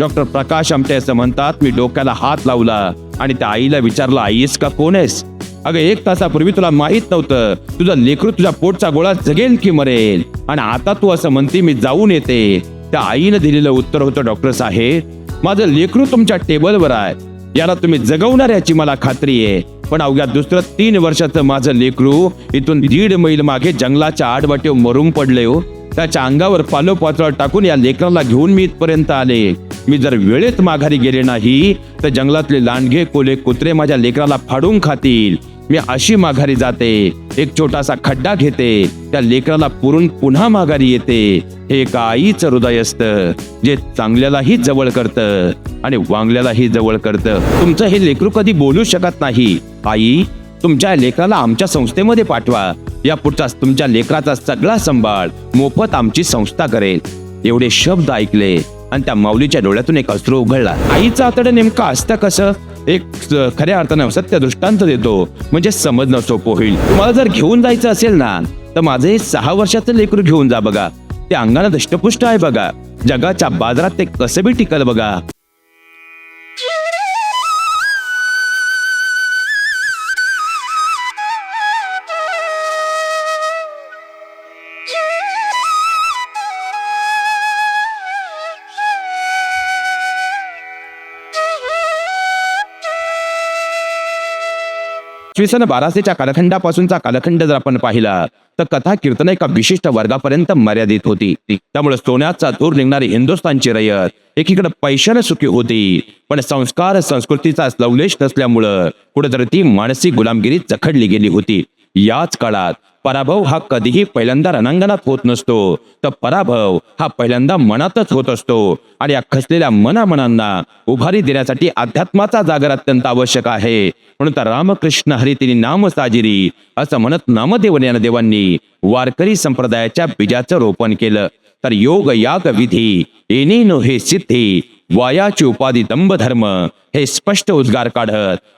Doctor Prakash Amte असं म्हणतात मी डोक्याला हात लावला आणि त्या आईला विचारलं आईस का? कोण आहेस? अगं एक तासापूर्वी तुला माहीत नव्हतं. तुझा लेकरू तुझ्या पोटचा गोळा जगेल की मरेल. आणि आता तू असं म्हणते मी जाऊन येते. त्या आईनं दिलेलं उत्तर होतं डॉक्टर साहेब माझं लेकरू तुमच्या टेबलवर आहे. याला तुम्ही जगवणार याची मला खात्री आहे. पण अवघ्या दुसरं तीन वर्षाचं माझं लेकरू इथून दीड मैल मागे जंगलाच्या आडवाटेव मरून पडले हो. त्याच्या अंगावर पालोपाचळ टाकून या लेकराला घेऊन मी इथपर्यंत आले. मी जर वेळेत माघारी गेले नाही तर जंगलातले लांडगे कोले कुत्रे माझ्या लेकराला फाडून खातील. मी अशी माघारी जाते एक छोटासा खड्डा घेते त्या लेकराला पुरून पुन्हा माघारी येते. हे एक आईचं हृदय असतं जे चांगल्यालाही जवळ करतं आणि वांगल्यालाही जवळ करतं. तुमचं हे लेकरू कधी बोलू शकत नाही. आई तुमच्या लेकराला आमच्या संस्थेमध्ये पाठवा. या पुढचा तुमच्या लेकराचा सगळा सांभाळ. मोफत आमची संस्था करेल. एवढे शब्द ऐकले. आणि त्या माऊलीच्या डोळ्यातून एक अश्रू उघडला. आईचं आतडं नेमकं असतं कसं? एक खऱ्या अर्थानं सत्य दृष्टांत देतो. म्हणजे समजणं सोपं होईल. तुम्हाला जर घेऊन जायचं असेल ना तर माझं हे सहा वर्षाचं लेकरू घेऊन जा बघा. ते अंगानं दष्टपुष्ट आहे बघा. जगाच्या बाजारात ते कसं बी टिकल बघा. इसवी सन बाराशेच्या कालखंडापासूनचा कालखंड जर आपण पाहिला तर कथा कीर्तन एका विशिष्ट वर्गापर्यंत मर्यादित होती. त्यामुळे सोन्याचा धूर निघणारी हिंदुस्थानची रयत एकीकडे पैशाने सुखी होती पण संस्कार संस्कृतीचा लवलेश नसल्यामुळं कुठेतरी ती मानसिक गुलामगिरी जखडली गेली होती. याच काळात पराभव हा कधीही पहिल्यांदा रणांगणात होत नसतो. तर पराभव हा पहिल्यांदा मनातच होत असतो आणि या मनामनांना उभारी देण्यासाठी अध्यात्माचा जागर अत्यंत आवश्यक आहे. म्हणून तर रामकृष्ण हरितिनी नाम साजिरी असं म्हणत नामदेव देवांनी वारकरी संप्रदायाच्या बीजाचं रोपण केलं. तर योग याग विधी येणेनो हे सिद्धी वायाची उपाधी दंभ धर्म हे स्पष्ट उद्गार काढत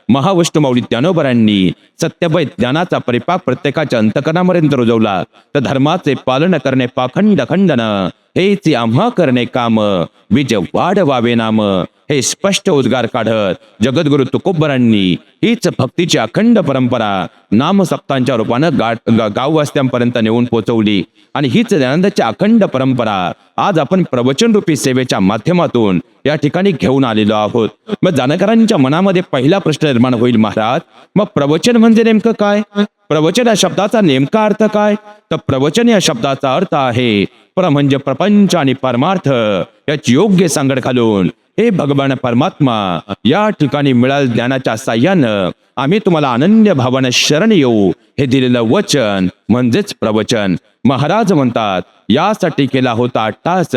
महाविष्णुमाऊली ज्ञानोबरांनी सत्यभय ज्ञानाचा परिपाक प्रत्येकाच्या अंतकरणापर्यंत रुजवला. तर धर्माचे पालन करणे पाखंड खंडन हेच आम्हा करणे काम. विजय वाढ वावे नाम. हे स्पष्ट उद्गार काढत जगद्गुरु तुकोबरांनी हीच भक्तीची अखंड परंपरा नामसप्तांच्या रूपानं गा गाववास्त्यांपर्यंत नेऊन पोचवली. आणि हीच ज्ञानंदाची अखंड परंपरा आज आपण प्रवचन रूपी सेवेच्या माध्यमातून या ठिकाणी घेऊन आलेलो आहोत. मग जाणकारांच्या मनामध्ये पहिला प्रश्न निर्माण होईल महाराज. मग प्रवचन म्हणजे नेमकं काय? प्रवचन या शब्दाचा नेमका अर्थ काय? तर प्रवचन या शब्दाचा अर्थ आहे प्र म्हणजे प्रपंच आणि परमार्थ याची योग्य सांगड घालून हे भगवान परमात्मा या ठिकाणी मिळाल ज्ञानाच्या साह्यानं आम्ही तुम्हाला अनन्य भावानं शरण येऊ. हे दिलेलं वचन म्हणजेच प्रवचन. महाराज म्हणतात यासाठी केला होता टास.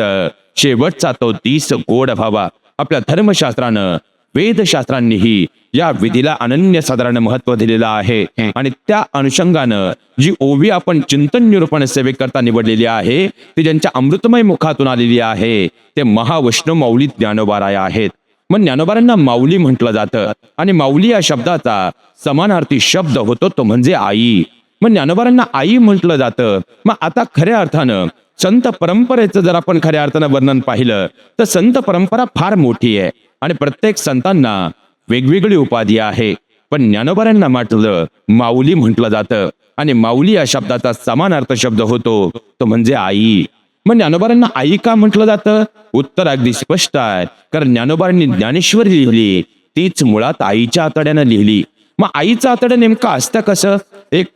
शेवटचा तो तीस गोड भावा आपल्या धर्मशास्त्रानं वेदशास्त्रांनीही या विधीला अनन्य साधारण महत्त्व दिलेलं आहे. आणि त्या अनुषंगानं जी ओवी आपण चिंतन निरूपण सेवेकरता निवडलेली आहे ती ज्यांच्या अमृतमय मुखातून आलेली आहे ते महावैष्णव माऊली ज्ञानोबाराय आहेत. मग ज्ञानोबारांना माऊली म्हटलं जातं. आणि माऊली या शब्दाचा समानार्थी शब्द होतो तो म्हणजे आई. मग ज्ञानोबारांना आई म्हटलं जातं. मग आता खऱ्या अर्थानं संत परंपरेचं जर आपण खऱ्या अर्थानं वर्णन पाहिलं तर संत परंपरा फार मोठी आहे. आणि प्रत्येक संतांना वेगवेगळी उपाधी आहे. पण ज्ञानोबारांना म्हटलं माऊली म्हटलं जातं. आणि माऊली या शब्दाचा समान अर्थ शब्द होतो तो म्हणजे आई. मग ज्ञानोबारांना आई का म्हटलं जातं? उत्तर अगदी स्पष्ट आहे. कारण ज्ञानोबारांनी ज्ञानेश्वरी लिहिली. तीच मुळात आईच्या आतड्यानं लिहिली. मग आईचं आतडं नेमकं असतं कसं? एक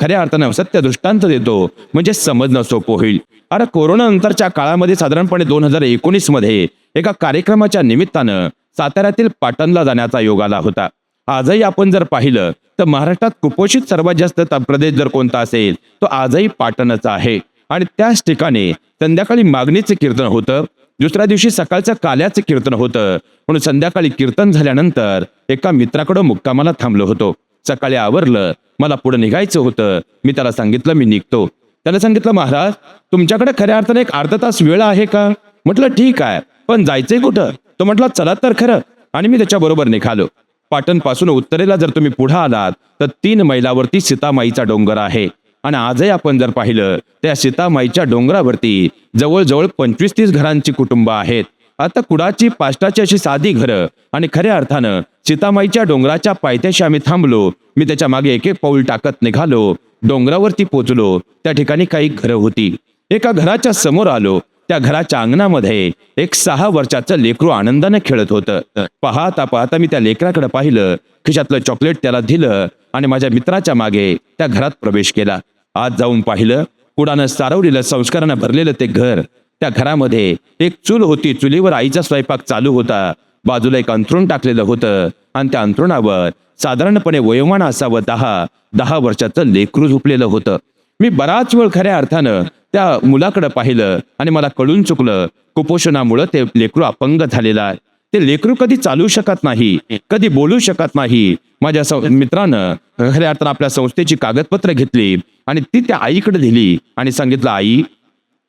खऱ्या अर्थानं सत्य दृष्टांत देतो. म्हणजे समजणं सोपं होईल. अरे कोरोना नंतरच्या काळामध्ये साधारणपणे दोन हजार एकोणीसमध्ये एका कार्यक्रमाच्या निमित्तानं साताऱ्यातील पाटणला जाण्याचा योग आला होता. आजही आपण जर पाहिलं तर महाराष्ट्रात कुपोषित सर्वात जास्त प्रदेश जर कोणता असेल तो आजही पाटणचा आहे. आणि त्याच ठिकाणी संध्याकाळी मागणीचं कीर्तन होतं दुसऱ्या दिवशी सकाळचं काल्याचं कीर्तन होतं. म्हणून संध्याकाळी कीर्तन झाल्यानंतर एका मित्राकडं मुक्कामाला थांबलो होतो. सकाळी आवरलं मला पुढे निघायचं होतं. मी त्याला सांगितलं मी निघतो. त्याने सांगितलं महाराज तुमच्याकडे खऱ्या अर्थाने एक अर्धा तास वेळ आहे का? म्हटलं ठीक आहे. पण जायचंय कुठं? तो म्हटला चला तर खरं. आणि मी त्याच्याबरोबर निघालो. पाटणपासून उत्तरेला जर तुम्ही पुढे आलात तर तीन मैलावरती सीतामाईचा डोंगर आहे. आणि आजही आपण जर पाहिलं त्या सीतामाईच्या डोंगरावरती जवळजवळ पंचवीस तीस घरांची कुटुंब आहेत. आता कुडाची पाष्टाची अशी साधी घरं आणि खऱ्या अर्थानं सीतामाईच्या डोंगराच्या पायथ्याशी आम्ही थांबलो. मी त्याच्यामागे एक एक पाऊल टाकत निघालो. डोंगरावरती पोचलो. त्या ठिकाणी काही घरं होती. एका घराच्या समोर आलो. त्या घराच्या अंगणामध्ये एक सहा वर्षाचं लेकरू आनंदाने खेळत होतं. पाहता पाहता मी त्या लेकराकडे पाहिलं. खिशातलं चॉकलेट त्याला दिलं आणि माझ्या मित्राच्या मागे त्या घरात प्रवेश केला. आज जाऊन पाहिलं कुडानं सारवलेलं संस्कारानं भरलेलं ते घर. त्या घरामध्ये एक चूल होती. चुलीवर आईचा स्वयंपाक चालू होता. बाजूला एक अंथरुण टाकलेलं होतं आणि त्या अंथरुणावर साधारणपणे वयोमान असावं दहा दहा वर्षाचं लेकरू झोपलेलं होतं. मी बराच वेळ खऱ्या अर्थानं त्या मुलाकडे पाहिलं आणि मला कळून चुकलं. कुपोषणामुळं ते लेकरू अपंग झालेलं आहे. ते लेकरू कधी चालू शकत नाही कधी बोलू शकत नाही. माझ्या मित्रानं खऱ्या अर्थानं आपल्या संस्थेची कागदपत्र घेतली आणि ती त्या आईकडे दिली आणि सांगितलं आई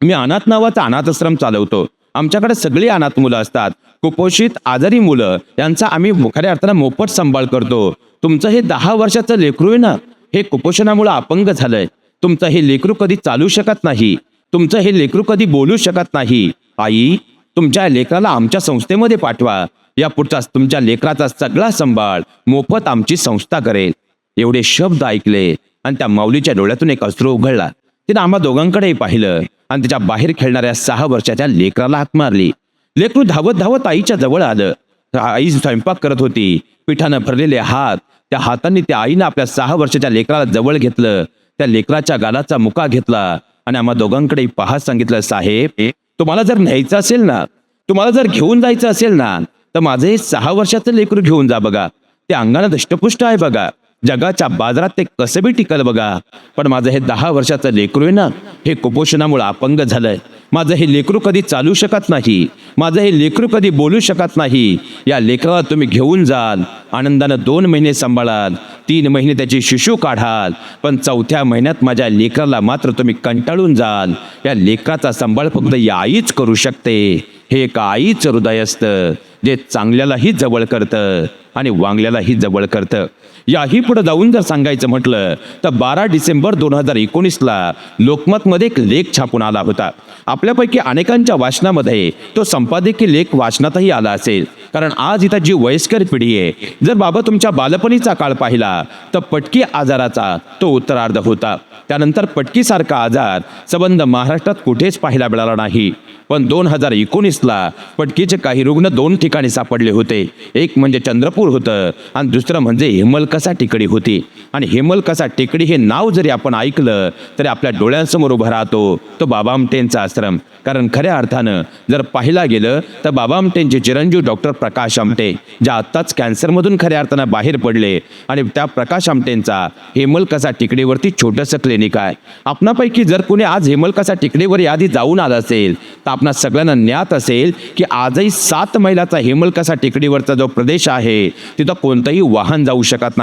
मी अनाथ नावाचा अनाथाश्रम चालवतो. आमच्याकडे सगळी अनाथ मुलं असतात. कुपोषित आजारी मुलं यांचा आम्ही खऱ्या अर्थानं मोफत सांभाळ करतो. तुमचं हे दहा वर्षाचं लेकरू आहे ना हे कुपोषणामुळे अपंग झालंय. तुमचं हे लेकरू कधी चालू शकत नाही. तुमचं हे लेकरू कधी बोलू शकत नाही. आई तुमच्या लेकराला आमच्या संस्थेमध्ये पाठवा. या पुढचा तुमच्या लेकराचा सगळा सांभाळ. मोफत आमची संस्था करेल. एवढे शब्द ऐकले आणि त्या माऊलीच्या डोळ्यातून एक अश्रू उघडला. तिने आम्हा दोघांकडेही पाहिलं आणि तिच्या बाहेर खेळणाऱ्या सहा वर्षाच्या लेकराला हाक मारली. लेकरू धावत धावत आईच्या जवळ आलं. आई स्वयंपाक करत होती. पिठानं भरलेले हात. त्या हातांनी त्या आईनं आपल्या सहा वर्षाच्या लेकराला जवळ घेतलं. त्या लेकराच्या गालाचा मुका घेतला आणि आम्हा दोघांकडे पाहत सांगितलं साहेब तुम्हाला जर न्यायचं असेल ना तुम्हाला जर घेऊन जायचं असेल ना तर माझं हे सहा वर्षाचं लेकरू घेऊन जा बघा. ते अंगाला दष्टपुष्ट आहे बघा. जगाच्या बाजारात ते कसं बी टिकल बघा. पण माझं हे दहा वर्षाचं लेकरू आहे ना हे कुपोषणामुळे अपंग झालंय. माझं हे लेकरू कधी चालू शकत नाही. माझं हे लेकरू कधी बोलू शकत नाही. या लेकराला तुम्ही घेऊन जाल. आनंदानं दोन महिने सांभाळाल. तीन महिने त्याची शिशू काढाल. पण चौथ्या महिन्यात माझ्या लेकराला मात्र तुम्ही कंटाळून जाल. या लेकराचा सांभाळ फक्त या आईच करू शकते. हे एक आईचं हृदय असतं जे चांगल्यालाही जवळ करतं आणि वांगल्यालाही जवळ करतं. याही पुढे जाऊन जर सांगायचं म्हटलं तर बारा डिसेंबर दोन हजार एकोणीसला लोकमतमध्ये एक लेख छापून आला होता. आपल्यापैकी अनेकांच्या वाचनामध्ये तो संपादकीय लेख वाचनातही आला असेल. कारण आज इथं जी वयस्कर पिढी आहे जर बाबा तुमच्या बालपणीचा काळ पाहिला तर पटकी आजाराचा तो उत्तरार्ध होता. त्यानंतर पटकीसारखा आजार संबंध महाराष्ट्रात कुठेच पाहायला मिळाला नाही. पण दोन हजार एकोणीसला पटकीचे काही रुग्ण दोन ठिकाणी सापडले होते. एक म्हणजे चंद्रपूर होतं आणि दुसरं म्हणजे कसा टेकडी होती? आणि हेमलकसा टेकडी हे नाव जरी आपण ऐकलं तरी आपल्या डोळ्यांसमोर उभा राहतो तो बाबा आमटेंचा आश्रम. कारण खऱ्या अर्थानं जर पाहिला गेलं तर बाबा आमटेंचे चिरंजीव डॉक्टर प्रकाश आमटे ज्या आत्ताच कॅन्सरमधून खऱ्या अर्थानं बाहेर पडले आणि त्या प्रकाश आमटेंचा हेमलकसा टेकडीवरती छोटंसं क्लिनिक आहे. आपणापैकी जर कोणी आज हेमलकसा टेकडीवर यादी जाऊन आलं असेल तर आपणा सगळ्यांना ज्ञात असेल की आजही सात मैलाचा हेमलकसा टेकडीवरचा जो प्रदेश आहे तिथं कोणतंही वाहन जाऊ शकत नाही.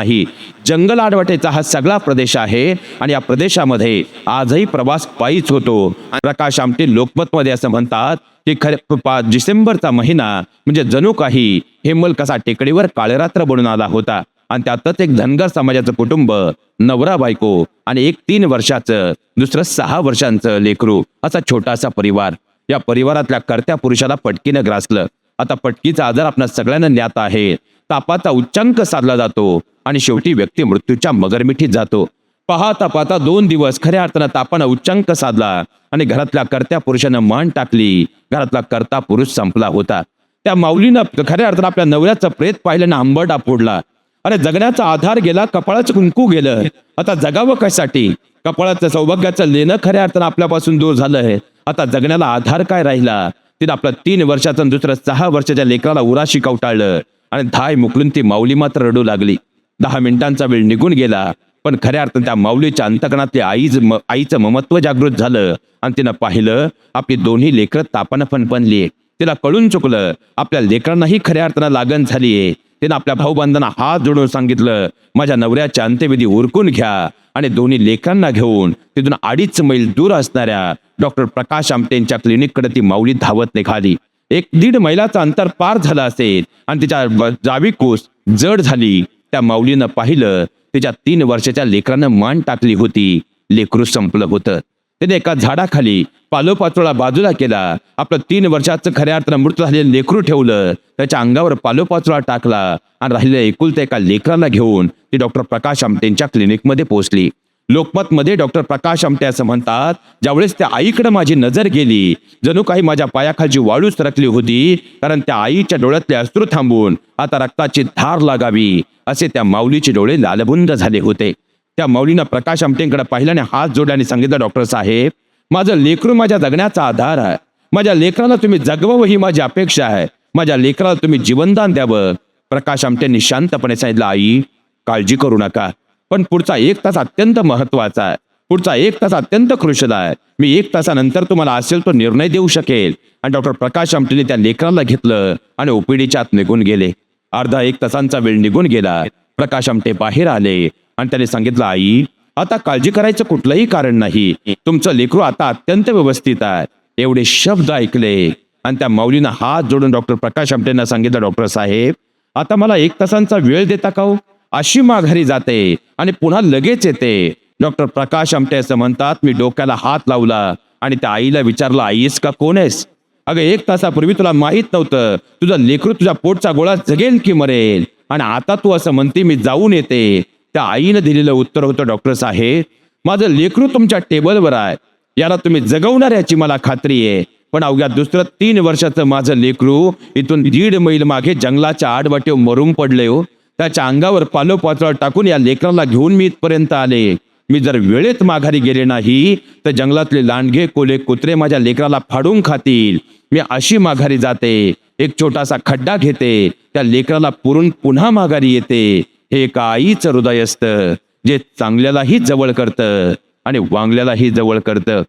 जंगल आडवाटेचा हा सगळा प्रदेश आहे आणि या प्रदेशामध्ये आजही प्रवास पायीच होतो. प्रकाश आमटे लोकमतमध्ये असं म्हणतात की खरे डिसेंबरचा महिना म्हणजे जणू काही हेमलकसा टेकडीवर काळरात्र बनून आला होता. आणि त्यातच एक धनगर समाजाचं कुटुंब नवरा बायको आणि एक तीन वर्षाचं दुसरं सहा वर्षांचं लेकरू असा छोटासा परिवार. या परिवारातल्या कर्त्या पुरुषाला पटकीनं ग्रासलं. आता पटकीचा आजार आपल्या सगळ्यांना ज्ञात आहे. तापाचा उच्चांक साधला जातो. आणि शेवटी व्यक्ती मृत्यूच्या मगरमिठीत जातो. पाहता पाहता दोन दिवस खऱ्या अर्थानं तापानं उच्चांक साधला आणि घरातल्या कर्त्या पुरुषानं मान टाकली. घरातला कर्ता पुरुष संपला होता. त्या माऊलीनं खऱ्या अर्थानं आपल्या नवऱ्याचं प्रेत पाहिल्यानं आंबट फोडला. अरे जगण्याचा आधार गेला कपाळाचं कुंकू गेलं. आता जगावं कशासाठी? कपाळाचं सौभाग्याचं लेणं खऱ्या अर्थानं आपल्यापासून दूर झालंय आता जगण्याला आधार काय राहिला? तिने आपलं तीन वर्षाचं दुसरं सहा वर्षाच्या लेकराला उराशी कवटाळलं. आणि धाय मुकलून ती माऊली मात्र रडू लागली. दहा मिनिटांचा वेळ निघून गेला. पण खऱ्या अर्थानं त्या माऊलीच्या अंतकणातल्या आईच म- आईचं ममत्व जागृत झालं. आणि तिनं पाहिलं आपली दोन्ही लेकरं तापानं फणफणली. तिला कळून चुकलं आपल्या लेकरांनाही खऱ्या अर्थानं लागण झालीये. तिनं आपल्या भाऊबांधांना हात जोडून सांगितलं माझ्या नवऱ्याच्या अंत्यविधी उरकून घ्या आणि दोन्ही लेकरांना घेऊन तिथून अडीच मैल दूर असणाऱ्या डॉक्टर प्रकाश आमटेंच्या क्लिनिककडे ती माऊली धावत निघाली. एक दीड मैलाचं अंतर पार झालं असेल आणि तिच्या जावी कोस जड झाली. त्या माऊलीनं पाहिलं तिच्या तीन वर्षाच्या लेकरानं मान टाकली होती. लेकरू संपलं होतं. त्याने एका झाडाखाली पालोपाचोळा बाजूला केला. आपलं तीन वर्षाचं खऱ्या अर्थानं मृत झालेलं लेकरू ठेवलं. त्याच्या अंगावर पालोपाचोळा टाकला आणि राहिलेल्या एकुलत्या एका लेकराला घेऊन ती डॉक्टर प्रकाश आमटेंच्या क्लिनिकमध्ये पोहोचली. लोकमतमध्ये डॉक्टर प्रकाश आमटे असं म्हणतात ज्यावेळेस त्या आईकडे माझी नजर गेली जणू काही माझ्या पायाखालची वाळूच सरकली होती कारण त्या आईच्या डोळ्यातले अश्रू थांबून आता रक्ताची धार लागावी असे त्या माऊलीचे डोळे लालबुंद झाले होते. त्या माऊलीनं प्रकाश आमटेंकडे पाहिल्याने हात जोडल्याने सांगितलं डॉक्टर साहेब माझं लेकरू माझ्या जगण्याचा आधार आहे. माझ्या लेकराला तुम्ही जगवावं ही माझी अपेक्षा आहे. माझ्या लेकराला तुम्ही जीवनदान द्यावं. प्रकाश आमटेंनी शांतपणे सांगितलं आई काळजी करू नका. पण पुढचा एक तास अत्यंत महत्त्वाचा आहे. पुढचा एक तास अत्यंत कृषद आहे. मी एक तासानंतर तुम्हाला असेल तो निर्णय देऊ शकेल. आणि डॉक्टर प्रकाश आमटेने त्या लेकराला घेतलं आणि ओपीडीच्या आत निघून गेले. अर्धा एक तासांचा वेळ निघून गेला. प्रकाश आमटे बाहेर आले आणि त्याने सांगितलं आई आता काळजी करायचं कुठलंही कारण नाही. तुमचं लेकरू आता अत्यंत व्यवस्थित आहे. एवढे शब्द ऐकले. आणि त्या माऊलीनं हात जोडून डॉक्टर प्रकाश आमटेंना सांगितलं डॉक्टर साहेब आता मला एक तासांचा वेळ देता का हो? अशी माघारी जाते आणि पुन्हा लगेच येते. डॉक्टर प्रकाश आमटे असं म्हणतात मी डोक्याला हात लावला आणि त्या आईला विचारलं आईस का कोण आहेस? अगं एक तासापूर्वी तुला माहीत नव्हतं. तुझं लेकरू तुझ्या पोटचा गोळा जगेल की मरेल? आणि आता तू असं म्हणते मी जाऊन येते. त्या आईनं दिलेलं उत्तर होतं डॉक्टर साहेब माझं लेकरू तुमच्या टेबलवर आहे. याला तुम्ही जगवणार याची मला खात्री आहे. पण अवघ्या दुसरं तीन वर्षाचं माझं लेकरू इथून दीड मैल मागे जंगलाच्या आडवाटेव मरून पडले हो. त्याच्या अंगावर पालोपाचोळा टाकून या लेकराला घेऊन मी इथपर्यंत आले. मी जर वेळेत माघारी गेले नाही तर जंगलातले लांडगे कोले कुत्रे माझ्या लेकराला फाडून खातील. मी अशी माघारी जाते. एक छोटासा खड्डा घेते. त्या लेकराला पुरून पुन्हा माघारी येते. हे एका आईचं हृदय असतं जे चांगल्यालाही जवळ करतं आणि वांगल्यालाही जवळ करतं.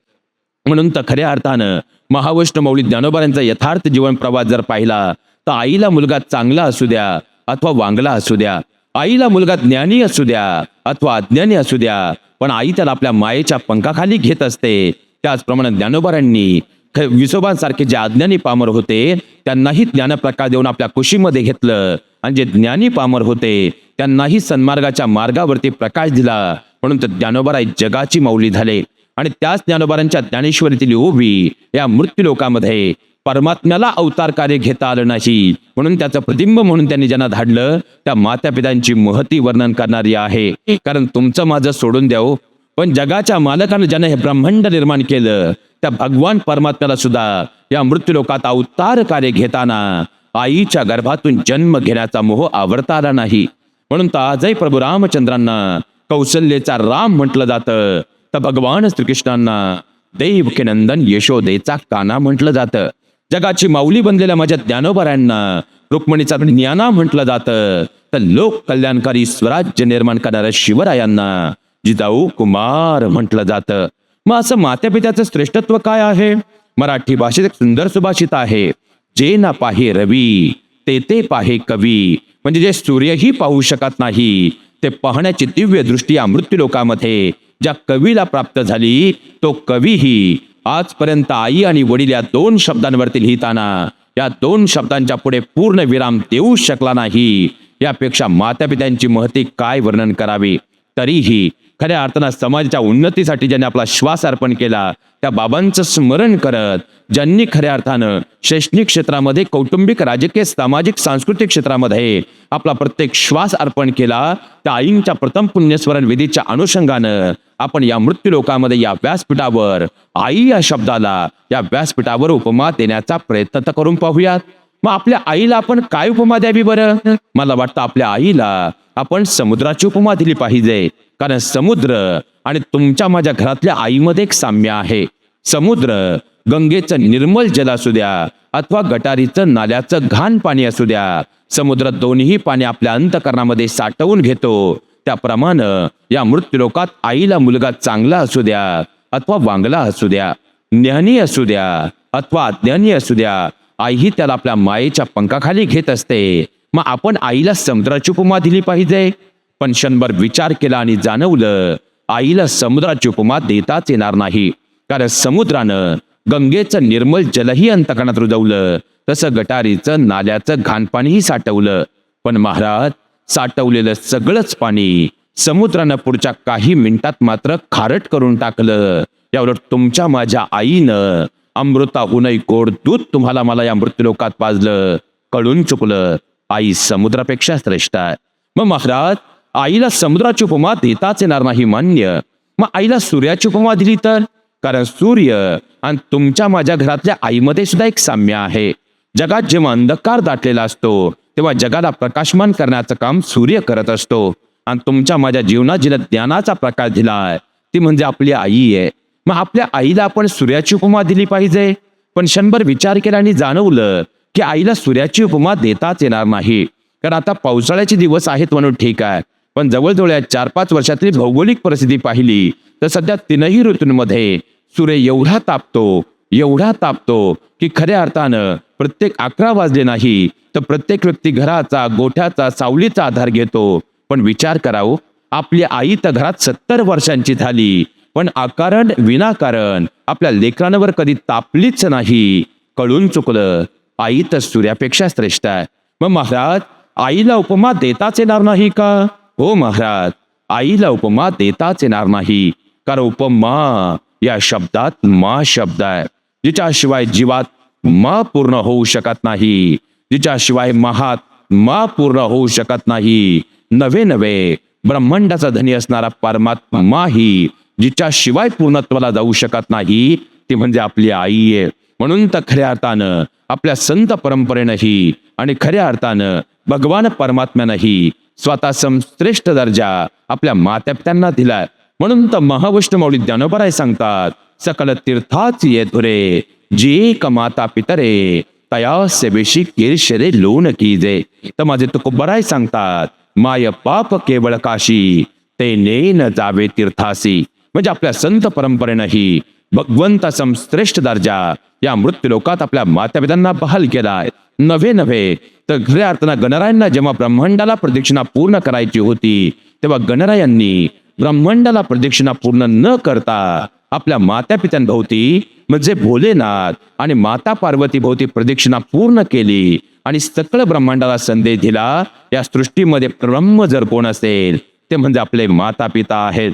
म्हणून तर खऱ्या अर्थानं महावैष्णव मौली यांचा यथार्थ जीवन प्रवास जर पाहिला तर आईला मुलगा चांगला असू द्या. अथवा वांगला असू द्या आईला मुलगा ज्ञानी असू द्या अथवा अज्ञानी असू द्या पण आई त्याला आपल्या मायेच्या पंखाखाली घेत असते. त्याचप्रमाणे ज्ञानोबारांनी विसोबांसारखे जे अज्ञानी पामर होते त्यांनाही ज्ञानप्रकाश देऊन आपल्या कुशीमध्ये घेतलं. आणि जे ज्ञानी पामर होते त्यांनाही सन्मार्गाच्या मार्गावरती प्रकाश दिला. म्हणून तर ज्ञानोबाराय जगाची माऊली झाले. आणि त्याच ज्ञानोबारांच्या ज्ञानेश्वरीतील उभी या मृत्यू लोकामध्ये परमात्म्याला अवतार कार्य घेता आलं नाही. म्हणून त्याचं प्रतिबिंब म्हणून त्यांनी ज्यांना धाडलं त्या मातापित्यांची महती वर्णन करणारी आहे. कारण तुमचं माझं सोडून द्याव. पण जगाच्या मालकानं ज्यानं हे ब्रह्मांड निर्माण केलं त्या भगवान परमात्म्याला सुद्धा या मृत्यूलोकात अवतार कार्य घेताना आईच्या गर्भातून जन्म घेण्याचा मोह आवडता आला नाही. म्हणून तर आजही प्रभू रामचंद्रांना कौशल्येचा राम म्हटलं जातं. तर भगवान श्रीकृष्णांना देवकी नंदन यशोदेचा काना म्हटलं जातं. जगाची माऊली बनलेल्या माझ्या ज्ञानोबऱ्यांना रुक्मिणीचा ज्ञाना म्हटलं जातं. तर लोक कल्याणकारी स्वराज्य निर्माण करणाऱ्या शिवरायांना जिजाऊ कुमार म्हटलं जातं. मग असं मात्यापित्याचं श्रेष्ठत्व काय आहे? मराठी भाषेत एक सुंदर सुभाषित आहे. जे ना पाहे रवी ते ते पाहे कवी. म्हणजे जे सूर्यही पाहू शकत नाही ते पाहण्याची दिव्य दृष्टी या मृत्यू लोकामध्ये ज्या कवीला प्राप्त झाली तो कवीही आजपर्यंत आई आणि वडील या दोन शब्दांवरती लिहिताना या दोन शब्दांच्या पुढे पूर्ण विराम देऊ शकला नाही. यापेक्षा मातापित्यांची महती काय वर्णन करावी? तरीही खऱ्या अर्थानं समाजाच्या उन्नतीसाठी ज्यांनी आपला श्वास अर्पण केला त्या बाबांचं स्मरण करत ज्यांनी खऱ्या अर्थानं शैक्षणिक क्षेत्रामध्ये कौटुंबिक राजकीय सामाजिक सांस्कृतिक क्षेत्रामध्ये आपला प्रत्येक श्वास अर्पण केला त्या आईंच्या प्रथम पुण्यस्मरण विधीच्या अनुषंगानं आपण या मृत्यू लोकामध्ये या व्यासपीठावर आई या शब्दाला या व्यासपीठावर उपमा देण्याचा प्रयत्न तर करून पाहूयात. मग आपल्या आईला आपण काय उपमा द्यावी बरं? मला वाटतं आपल्या आईला आपण समुद्राची उपमा दिली पाहिजे. कारण समुद्र आणि तुमच्या माझ्या घरातल्या आईमध्ये एक साम्य आहे. समुद्र गंगेचं निर्मल जल असू द्या अथवा गटारीचं नाल्याचं घाण पाणी असू द्या. समुद्र दोन्ही पाणी आपल्या अंतकरणामध्ये साठवून घेतो. त्याप्रमाणे या मृत्यूलोकात आईला मुलगा चांगला असू द्या अथवा वांगला असू द्या. ज्ञानी असू द्या अथवा अज्ञानी असू द्या. आईही त्याला आपल्या मायेच्या पंखाखाली घेत असते. मग आपण आईला समुद्राची उपमा दिली पाहिजे? पण क्षणभर विचार केला आणि जाणवलं आईला समुद्राची उपमा देताच येणार नाही. कारण समुद्रानं गंगेचं निर्मल जलही अंतकणात रुजवलं. तसं गटारीचं नाल्याचं घाणपाणीही साठवलं. पण महाराज साठवलेलं सगळंच पाणी समुद्रानं पुढच्या काही मिनिटात मात्र खारट करून टाकलं. यावर तुमच्या माझ्या आईनं अमृताहूनही गोड दूध तुम्हाला मला या मृत्यूलोकात पाजलं कळून चुकलं. आई समुद्रापेक्षा श्रेष्ठ आहे. मग महाराज आईला समुद्राची उपमा देताच येणार नाही मान्य. मग आईला सूर्याची उपमा दिली तर? कारण सूर्य आणि तुमच्या माझ्या घरातल्या आईमध्ये सुद्धा एक साम्य आहे. जगात जेव्हा अंधकार दाटलेला असतो तेव्हा जगाला प्रकाशमान करण्याचं काम सूर्य करत असतो. आणि तुमच्या माझ्या जीवनात जिला ज्ञानाचा प्रकाश दिलाय ती म्हणजे आपली आई आहे. मग आपल्या आईला आपण सूर्याची उपमा दिली पाहिजे. पण क्षणभर विचार केला आणि जाणवलं की आईला सूर्याची उपमा देताच येणार नाही. कारण आता पावसाळ्याचे दिवस आहेत म्हणून ठीक आहे. पण जवळजवळ या चार पाच वर्षातली भौगोलिक परिस्थिती पाहिली तर सध्या तीनही ऋतूंमध्ये सूर्य एवढा तापतो एवढा तापतो की खऱ्या अर्थानं प्रत्येक अकरा वाजले नाही तर प्रत्येक व्यक्ती घराचा गोठ्याचा सावलीचा आधार घेतो. पण विचार करावं आपली आई तर घरात सत्तर वर्षांची झाली पण अकारण विनाकारण. आपल्या लेकरांवर कधी तापलीच नाही. कळून चुकलं. आई तर सूर्यापेक्षा श्रेष्ठ आहे. मग महाराज आईला उपमा देताच येणार नाही का? हो महाराज आईला उपमा देताच येणार नाही. कारण उपमा या शब्दात मा शब्द आहे. जिच्याशिवाय जीवात मा पूर्ण होऊ शकत नाही. जिच्याशिवाय महात मा पूर्ण होऊ शकत नाही. नवे नवे ब्रह्मांडाचा धनी असणारा परमात्मा ही जिच्याशिवाय पूर्णत्वाला जाऊ शकत नाही ती म्हणजे आपली आई आहे. म्हणून तर खऱ्या अर्थानं आपल्या संत परंपरेनंही आणि खऱ्या अर्थानं भगवान परमात्म्यानंही स्वतः श्रेष्ठ दर्जा आपल्या मात्यापित्यांना दिलाय म्हणून तर महाविष्णुमौली ज्ञानोबराय सांगतात सकल तीर्थाच ये धुरे जी एक माता पितरे तया सेवेशी केरशेरे लोन कीजे. तर माझे तुकोबराय सांगतात माय पाप केवळ काशी ते नेन जावे तीर्थासी. म्हणजे आपल्या संत परंपरेनंही भगवंता श्रेष्ठ दर्जा. या मृत्यूलोकात आपल्या मातापित्यांना बहाल केलाय. नव्हे नव्हे. तर खऱ्या अर्थानं गणरायांना जेव्हा ब्रह्मांडाला प्रदक्षिणा पूर्ण करायची होती तेव्हा गणरायांनी ब्रह्मांडाला प्रदक्षिणा पूर्ण न करता आपल्या मातापित्यांभोवती म्हणजे भोलेनाथ आणि माता पार्वती भोवती प्रदक्षिणा पूर्ण केली आणि सकळ ब्रह्मांडाला संदेश दिला या सृष्टीमध्ये ब्रह्म जर कोण असेल ते म्हणजे आपले माता पिता आहेत.